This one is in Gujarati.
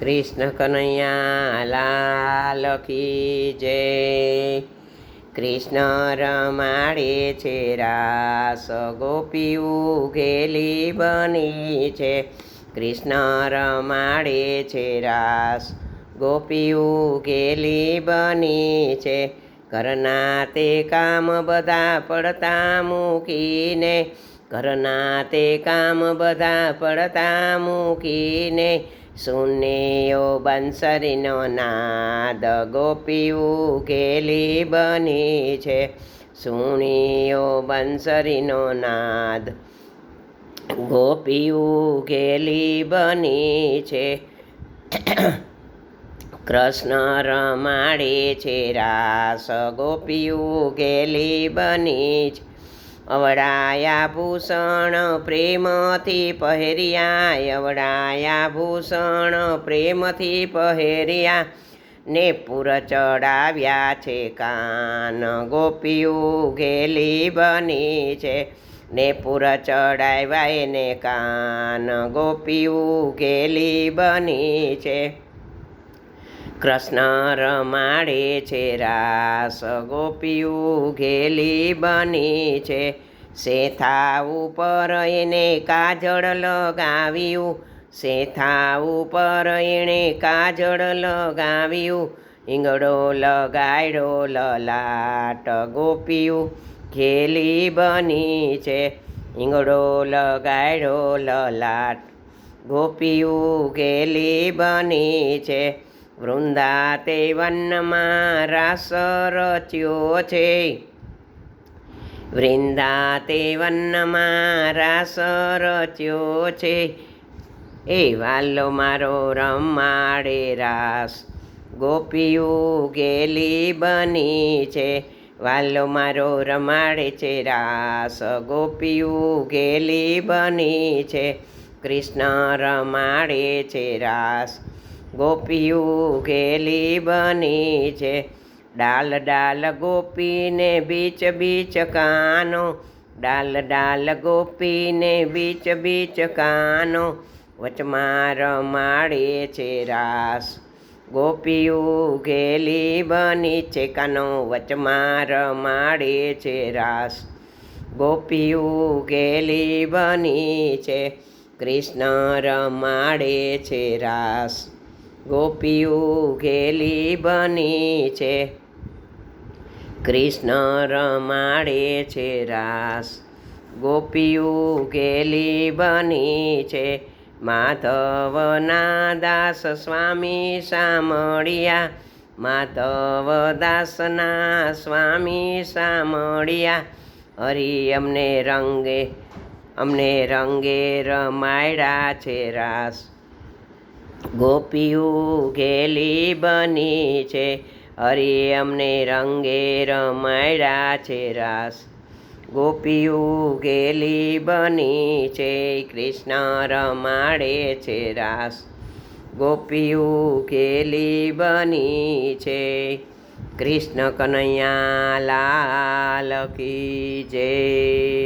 કૃષ્ણ કનૈયા, લાલ કી જય. કૃષ્ણ રમાડે છે, રાસ ગોપી ઉઘેલી બની છે. કૃષ્ણ રમાડે છે, રાસ ગોપી ઉઘેલી બની છે. ઘરના તે કામ બધા પડતા મૂકીને, ઘરના તે કામ બધા પડતા મૂકીને સુનિયો બંસરીનો નાદ ગોપી ઉકેલી બની છે. સુનિયો બંસરીનો નાદ ગોપી ઉકેલી બની છે. કૃષ્ણ રમાડે છે રાસ ગોપી ઉકેલી બની છે. અવડાયા ભૂષણ પ્રેમથી પહેર્યા અવડાયા ભૂષણ પ્રેમથી પહેર્યા ને પુર ચડાવ્યા છે, કાન ગોપીઓ ઘેલી બની છે. ને પુર ચડાવ્યા એને કાન ગોપીઓ ઘેલી બની છે. કૃષ્ણ રમાડે છે, રાસ ગોપીઓ ઘેલી બની છે. શેથા ઉપર એને કાજળ લગાવ્યું. શેથા ઉપર એણે કાજળ લગાવ્યું. ઈંગડો લગાડ્યો લલાટ ગોપીઓ ઘેલી બની છે. ઈંગડો લગાડ્યો લલાટ ગોપીઓ ઘેલી બની છે. વૃંદા તે વનમાં રાસ રચ્યો છે વૃંદા તે વનમાં રાસ રચ્યો છે એ વાલો મારો રમાડે રાસ. ગોપીઓ ગેલી બની છે. વાલો મારો રમાડે છે રાસ. ગોપીઓ ગેલી બની છે. કૃષ્ણ રમાડે છે રાસ. ગોપીઓ ઘેલી બની છે. ડાલ ડાલ ગોપીને બીચ બીચ કાનો. ડાલ ડાલ ગોપીને બીચ બીચ કાનો. વચમાં રમાડે છે રાસ. ગોપીયું ઘેલી બની છે કાનો. વચમાં રમાડે છે રાસ. ગોપીયું ઘેલી બની છે. કૃષ્ણ રમાડે છે રાસ. ગોપીઓ ઘેલી બની છે. કૃષ્ણ રમાડે છે રાસ. ગોપીઓ ઘેલી બની છે. માધવના દાસ સ્વામી સામળિયા માધવ દાસના સ્વામી સામળિયા હરી અમને રંગે અમને રંગે રમાયડા છે રાસ. ગોપીઓ ઘેલી બની છે. હરી અમને રંગે રમાયડા છે રાસ. ગોપીઓ ઘેલી બની છે, કૃષ્ણ રમાડે છે રાસ. ગોપીઓ ઘેલી બની છે, કૃષ્ણ કનૈયા લાલ કી જય.